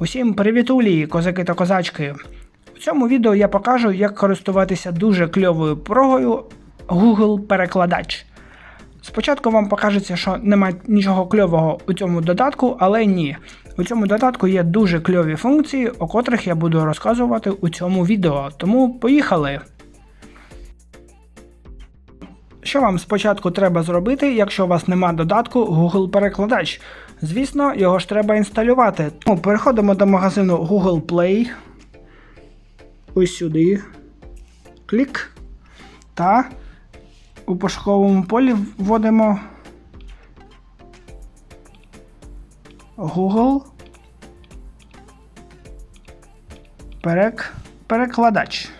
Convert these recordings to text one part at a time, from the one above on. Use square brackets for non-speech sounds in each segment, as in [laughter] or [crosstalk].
Усім привітулі, козаки та козачки! У цьому відео я покажу, як користуватися дуже кльовою прогою Google Перекладач. Спочатку вам покажеться, що немає нічого кльового у цьому додатку, але ні. У цьому додатку є дуже кльові функції, о котрих я буду розказувати у цьому відео. Тому поїхали! Що вам спочатку треба зробити, якщо у вас нема додатку Google Перекладач? Звісно, його ж треба інсталювати. Тому переходимо до магазину Google Play. Ось сюди. Клік. Та у пошуковому полі вводимо Google Перек... Перекладач.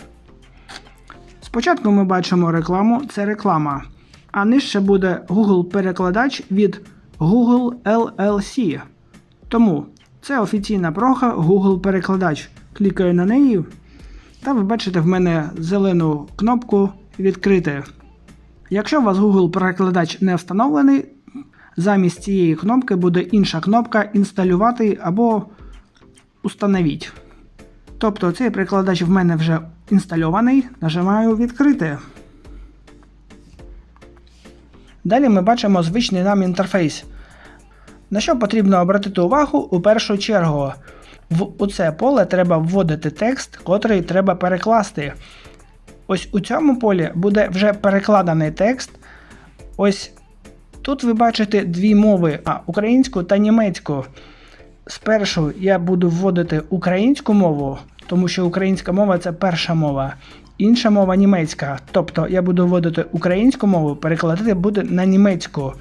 Спочатку ми бачимо рекламу, це реклама. А нижче буде Google перекладач від Google LLC. Тому це офіційна прога Google перекладач. Клікаю на неї, та ви бачите в мене зелену кнопку Відкрити. Якщо у вас Google перекладач не встановлений, замість цієї кнопки буде інша кнопка Інсталювати або Установіть. Тобто цей перекладач в мене вже інстальований, нажимаю відкрити. Далі ми бачимо звичний нам інтерфейс. На що потрібно обратити увагу у першу чергу? В це поле треба вводити текст, котрий треба перекласти. Ось у цьому полі буде вже перекладений текст. Ось тут ви бачите дві мови: а, українську та німецьку. Спершу я буду вводити українську мову, тому що українська мова це перша мова, інша мова німецька. Тобто я буду вводити українську мову, перекладати буде на німецьку.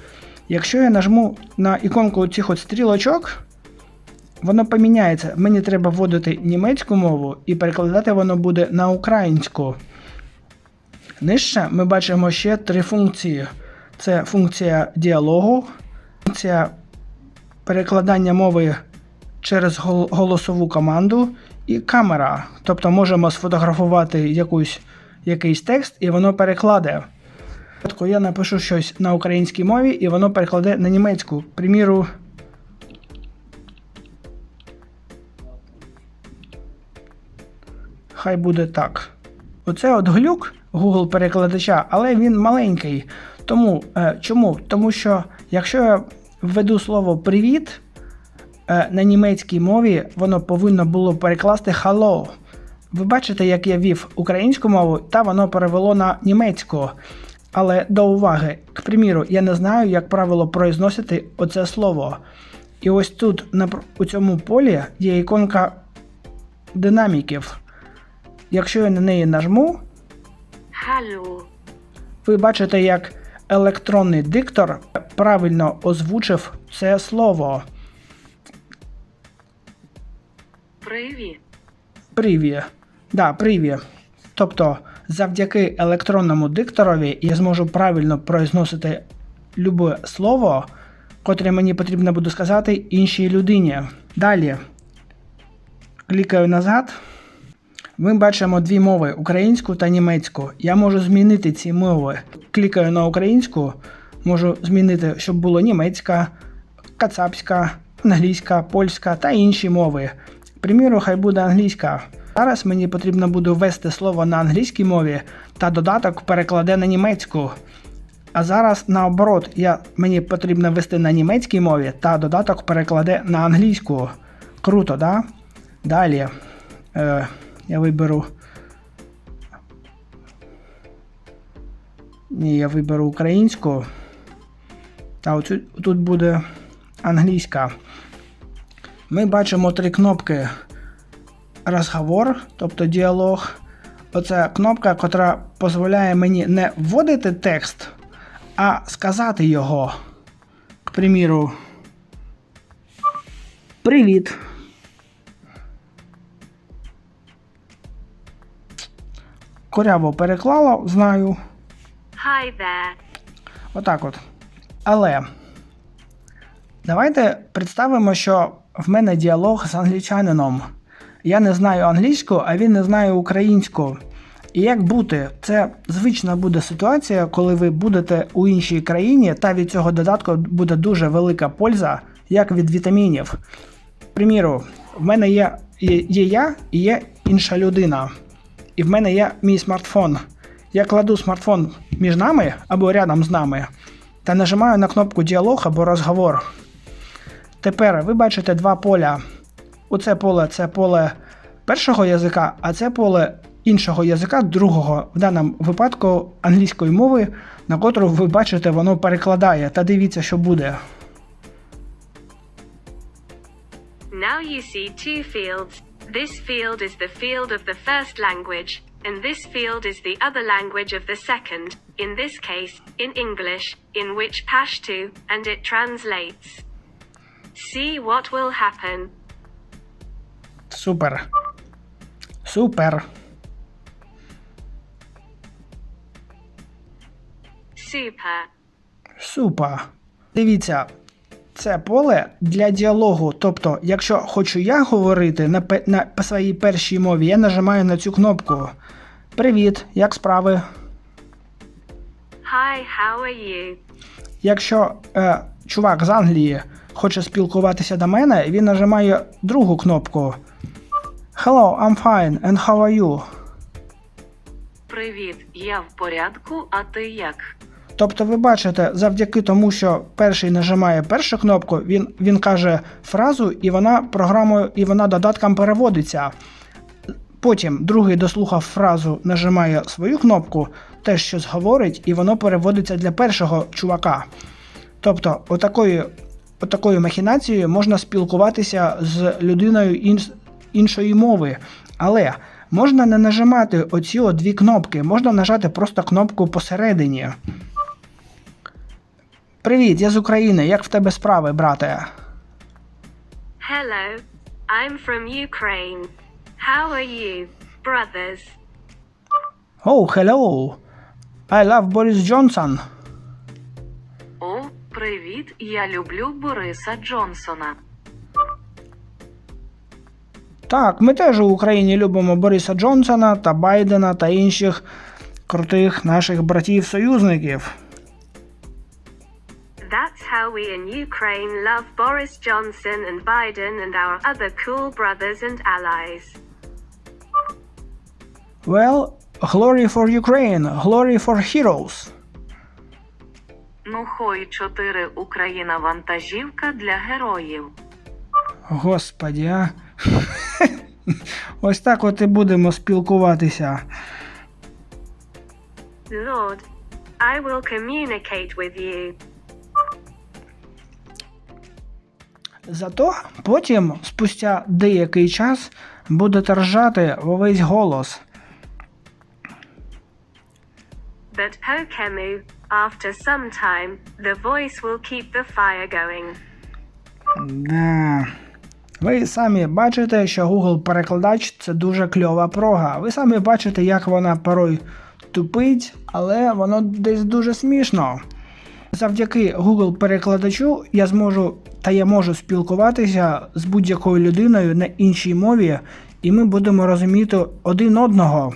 Якщо я нажму на іконку цих от стрілочок, воно поміняється. Мені треба вводити німецьку мову і перекладати воно буде на українську. Нижче ми бачимо ще три функції: це функція діалогу, функція перекладання мови через голосову команду і камера. Тобто можемо сфотографувати якусь, якийсь текст і воно перекладе. Я напишу щось на українській мові і воно перекладе на німецьку. Приміру. Хай буде так. Оце от глюк Google перекладача, але він маленький. Тому е, чому? Тому що якщо я введу слово привіт на німецькій мові, воно повинно було перекласти hello. Ви бачите, як я вів українську мову, та воно перевело на німецьку. Але до уваги, к приміру, я не знаю, як правило произносити оце слово. І ось тут, у цьому полі, є іконка динаміків. Якщо я на неї нажму, Hallo, ви бачите, як електронний диктор правильно озвучив це слово. Привіт. Приві. Да, приві. Тобто, завдяки електронному дикторові я зможу правильно произносити любе слово, котре мені потрібно буде сказати іншій людині. Далі клікаю назад. Ми бачимо дві мови українську та німецьку. Я можу змінити ці мови. Клікаю на українську, можу змінити, щоб було німецька, кацапська, англійська, польська та інші мови. Приміру, хай буде англійська. Зараз мені потрібно буде ввести слово на англійській мові та додаток перекладе на німецьку. А зараз наоборот, я, мені потрібно ввести на німецькій мові та додаток перекладе на англійську. Круто, да? Далі. Е, я виберу. Ні, я виберу українську. Та оцю, тут буде англійська. Ми бачимо три кнопки. Розговор, тобто діалог. Оце кнопка, яка дозволяє мені не вводити текст, а сказати його. К приміру. Привіт. Коряво переклала, знаю. Hi there. Отак от. Але давайте представимо, що в мене діалог з англічанином. Я не знаю англійську, а він не знає українську. І як бути? Це звична буде ситуація, коли ви будете у іншій країні, та від цього додатку буде дуже велика польза, як від вітамінів. приміру, в мене є, є, є я і є інша людина. І в мене є мій смартфон. Я кладу смартфон між нами або рядом з нами та нажимаю на кнопку діалог або розговор. Тепер ви бачите два поля. Оце поле це поле першого язика, а це поле іншого язика, другого, в даному випадку англійської мови, на котру ви бачите, воно перекладає. Та дивіться, що буде. Now you see two fields. This field is the field of the first language, and this field is the other language of the second, in this case, in English, in which Pashto, and it translates. See what will happen. Супер. Супер. Super. Супер. Дивіться, це поле для діалогу. Тобто, якщо хочу я говорити на, пе- на своїй першій мові, я нажимаю на цю кнопку. Привіт, як справи? Hi, how are you? Якщо е, чувак з Англії хоче спілкуватися до мене, він нажимає другу кнопку. Hello, I'm fine, and how are you? Привіт, я в порядку, а ти як? Тобто, ви бачите, завдяки тому, що перший нажимає першу кнопку, він, він каже фразу, і вона програмою, і вона додатком переводиться. Потім другий дослухав фразу, нажимає свою кнопку, теж щось говорить, і воно переводиться для першого чувака. Тобто, отакою, отакою махінацією можна спілкуватися з людиною інш, іншої мови. Але можна не нажимати оці от дві кнопки, можна нажати просто кнопку посередині. Привіт, я з України. Як в тебе справи, брате? Hello, I'm from Ukraine. How are you, brothers? Oh, hello. I love Boris Johnson. Привіт, я люблю Бориса Джонсона. Так, ми теж у Україні любимо Бориса Джонсона та Байдена та інших крутих наших братів-союзників. That's how we in Ukraine love Boris Johnson and Biden and our other cool brothers and allies. Well, glory for Ukraine, glory for heroes. Ну хой 4 Україна вантажівка для героїв. Господі, а. [laughs] Ось так от і будемо спілкуватися. Lord, I will communicate with you. Зато потім, спустя деякий час, будете ржати в увесь голос. But Pokemu, after some time, the voice will keep the fire going. Да. Ви самі бачите, що Google перекладач це дуже кльова прога. Ви самі бачите, як вона порой тупить, але воно десь дуже смішно. Завдяки Google перекладачу я зможу та я можу спілкуватися з будь-якою людиною на іншій мові, і ми будемо розуміти один одного.